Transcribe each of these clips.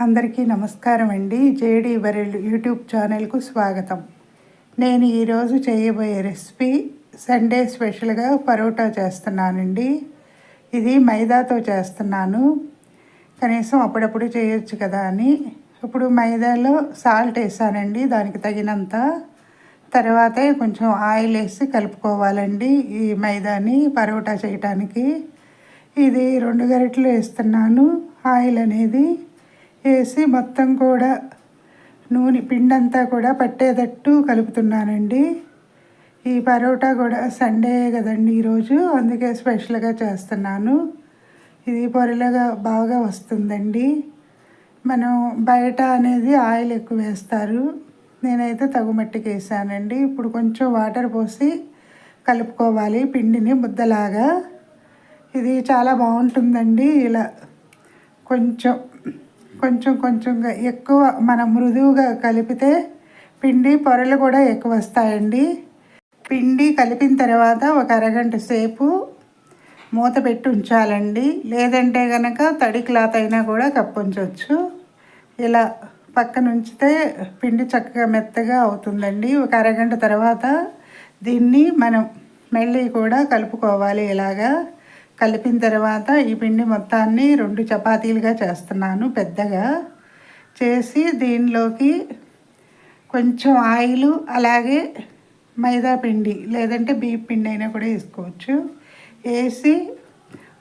అందరికీ నమస్కారం అండి. జేడి వరల్డ్ యూట్యూబ్ ఛానల్కు స్వాగతం. నేను ఈరోజు చేయబోయే రెసిపీ సండే స్పెషల్గా పరోటా చేస్తున్నానండి. ఇది మైదాతో చేస్తున్నాను. కనీసం అప్పుడప్పుడు చేయొచ్చు కదా అని. ఇప్పుడు మైదాలో సాల్ట్ వేసానండి దానికి తగినంత. తర్వాత కొంచెం ఆయిల్ వేసి కలుపుకోవాలండి ఈ మైదాని పరోటా చేయటానికి. ఇది రెండు గరిటలు వేస్తున్నాను. ఆయిల్ అనేది వేసి మొత్తం కూడా నూనె పిండంతా కూడా పట్టేటట్టు కలుపుతున్నానండి. ఈ పరోటా కూడా సండే కదండి ఈరోజు అందుకే స్పెషల్గా చేస్తున్నాను. ఇది పొరలుగా బాగా వస్తుందండి. మనం బయట అనేది ఆయిల్ ఎక్కువ వేస్తారు. నేనైతే తగుమట్టికి వేసానండి. ఇప్పుడు కొంచెం వాటర్ పోసి కలుపుకోవాలి పిండిని ముద్దలాగా. ఇది చాలా బాగుంటుందండి. ఇలా కొంచెం కొంచెం కొంచెంగా ఎక్కువ మనం మృదువుగా కలిపితే పిండి పొరలు కూడా ఎక్కువ వస్తాయండి. పిండి కలిపిన తర్వాత ఒక అరగంట సేపు మూత పెట్టి ఉంచాలండి. లేదంటే కనుక తడి క్లాత్ అయినా కూడా కప్పుంచవచ్చు ఇలా పక్కన ఉంచితే పిండి చక్కగా మెత్తగా అవుతుందండి. ఒక అరగంట తర్వాత దీన్ని మనం మళ్ళీ కూడా కలుపుకోవాలి ఇలాగా. కలిపిన తర్వాత ఈ పిండి మొత్తాన్ని రెండు చపాతీలుగా చేస్తున్నాను పెద్దగా. చేసి దీనిలోకి కొంచెం ఆయిల్ అలాగే మైదా పిండి లేదంటే బియ్య పిండి అయినా కూడా వేసుకోవచ్చు. వేసి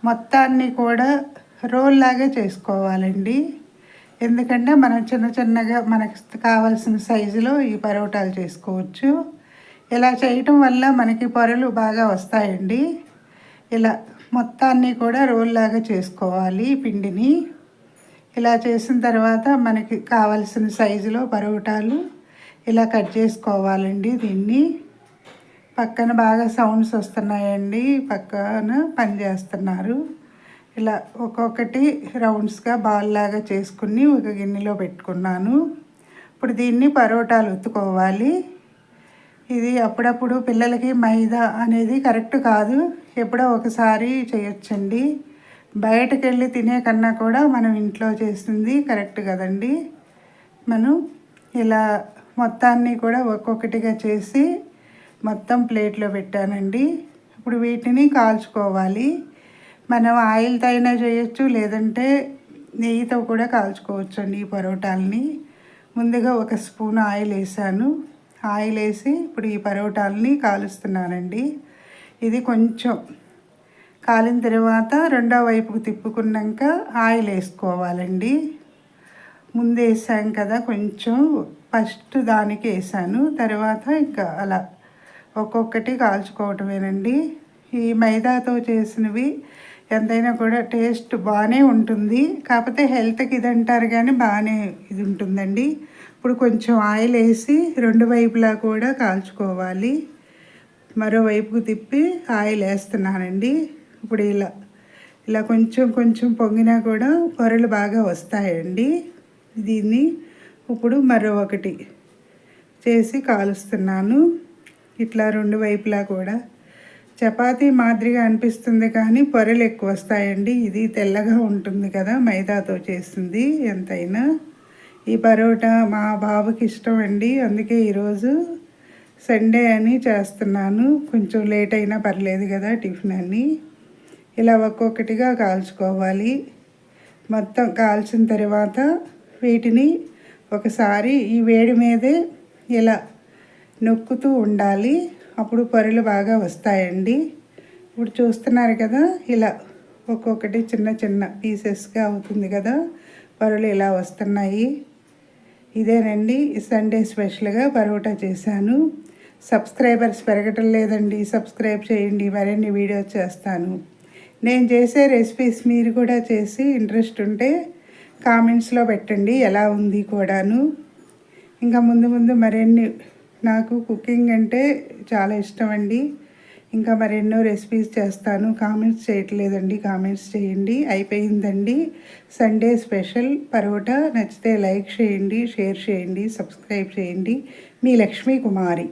మొత్తాన్ని కూడా రోల్ లాగా చేసుకోవాలండి. ఎందుకంటే మనం చిన్న చిన్నగా మనకు కావాల్సిన సైజులో ఈ పరోటాలు చేసుకోవచ్చు. ఇలా చేయటం వల్ల మనకి పొరలు బాగా వస్తాయండి. ఇలా మొత్తాన్ని కూడా రోల్ లాగా చేసుకోవాలి పిండిని. ఇలా చేసిన తర్వాత మనకి కావలసిన సైజులో పరోటాలు ఇలా కట్ చేసుకోవాలండి దీన్ని. పక్కన బాగా సౌండ్స్ వస్తున్నాయండి పక్కన పని చేస్తున్నారు. ఇలా ఒక్కొక్కటి రౌండ్స్గా బాల్ లాగా చేసుకుని ఒక గిన్నెలో పెట్టుకున్నాను. ఇప్పుడు దీన్ని పరోటాలు ఉత్తుకోవాలి. ఇది అప్పుడప్పుడు పిల్లలకి మైదా అనేది కరెక్ట్ కాదు. ఎప్పుడో ఒకసారి చేయొచ్చండి. బయటకు వెళ్ళి తినే కన్నా కూడా మనం ఇంట్లో చేస్తుంది కరెక్ట్ కదండి. మనం ఇలా మొత్తాన్ని కూడా ఒక్కొక్కటిగా చేసి మొత్తం ప్లేట్లో పెట్టానండి. ఇప్పుడు వీటిని కాల్చుకోవాలి. మనం ఆయిల్తో అయినా చేయొచ్చు లేదంటే నెయ్యితో కూడా కాల్చుకోవచ్చు అండి ఈ పరోటాలని. ముందుగా ఒక స్పూన్ ఆయిల్ వేసాను. ఆయిల్ వేసి ఇప్పుడు ఈ పరోటాలని కాలుస్తున్నానండి. ఇది కొంచెం కాలిన తర్వాత రెండో వైపుకు తిప్పుకున్నాక ఆయిల్ వేసుకోవాలండి. ముందు వేసాం కదా కొంచెం ఫస్ట్ దానికి వేసాను. తర్వాత ఇంకా అలా ఒక్కొక్కటి కాల్చుకోవటమేనండి. ఈ మైదాతో చేసినవి ఎంతైనా కూడా టేస్ట్ బాగానే ఉంటుంది. కాకపోతే హెల్త్కి ఇది అంటారు కానీ బాగానే ఇది ఉంటుందండి. ఇప్పుడు కొంచెం ఆయిల్ వేసి రెండు వైపులా కూడా కాల్చుకోవాలి. మరోవైపుకు తిప్పి ఆయిల్ వేస్తున్నానండి ఇప్పుడు ఇలా ఇలా కొంచెం కొంచెం పొంగినా కూడా పొరలు బాగా వస్తాయండి. దీన్ని ఇప్పుడు మరో ఒకటి చేసి కాలుస్తున్నాను. ఇట్లా రెండు వైపులా కూడా. చపాతీ మాదిరిగా అనిపిస్తుంది కానీ పొరలు ఎక్కువ వస్తాయండి. ఇది తెల్లగా ఉంటుంది కదా మైదాతో చేస్తుంది ఎంతైనా. ఈ పరోటా మా బాబుకి ఇష్టం అండి. అందుకే ఈరోజు సండే అని చేస్తున్నాను. కొంచెం లేట్ అయినా పర్లేదు కదా టిఫిన్ అని ఇలా ఒక్కొక్కటిగా కాల్చుకోవాలి. మొత్తం కాల్చిన తర్వాత వీటిని ఒకసారి ఈ వేడి మీదే ఇలా నొక్కుతూ ఉండాలి. అప్పుడు పొరలు బాగా వస్తాయండి. ఇప్పుడు చూస్తున్నారు కదా ఇలా ఒక్కొక్కటి చిన్న చిన్న పీసెస్గా అవుతుంది కదా పొరలు ఇలా వస్తున్నాయి. ఇదేనండి సండే స్పెషల్గా పరోటా చేశాను. సబ్స్క్రైబర్స్ పెరగటం లేదండి. సబ్స్క్రైబ్ చేయండి. మరిన్ని వీడియోస్ చేస్తాను. నేను చేసే రెసిపీస్ మీరు కూడా చేసి ఇంట్రెస్ట్ ఉంటే కామెంట్స్లో పెట్టండి. ఎలా ఉంది కూడాను. ఇంకా ముందు ముందు మరిన్ని నాకు కుకింగ్ అంటే చాలా ఇష్టం అండి. ఇంకా మరెన్నో రెసిపీస్ చేస్తాను. కామెంట్స్ చేయట్లేదండి. కామెంట్స్ చేయండి. అయిపోయిందండి. సండే స్పెషల్ పరోటా నచ్చితే లైక్ చేయండి షేర్ చేయండి సబ్స్క్రైబ్ చేయండి. మీ లక్ష్మీ కుమారి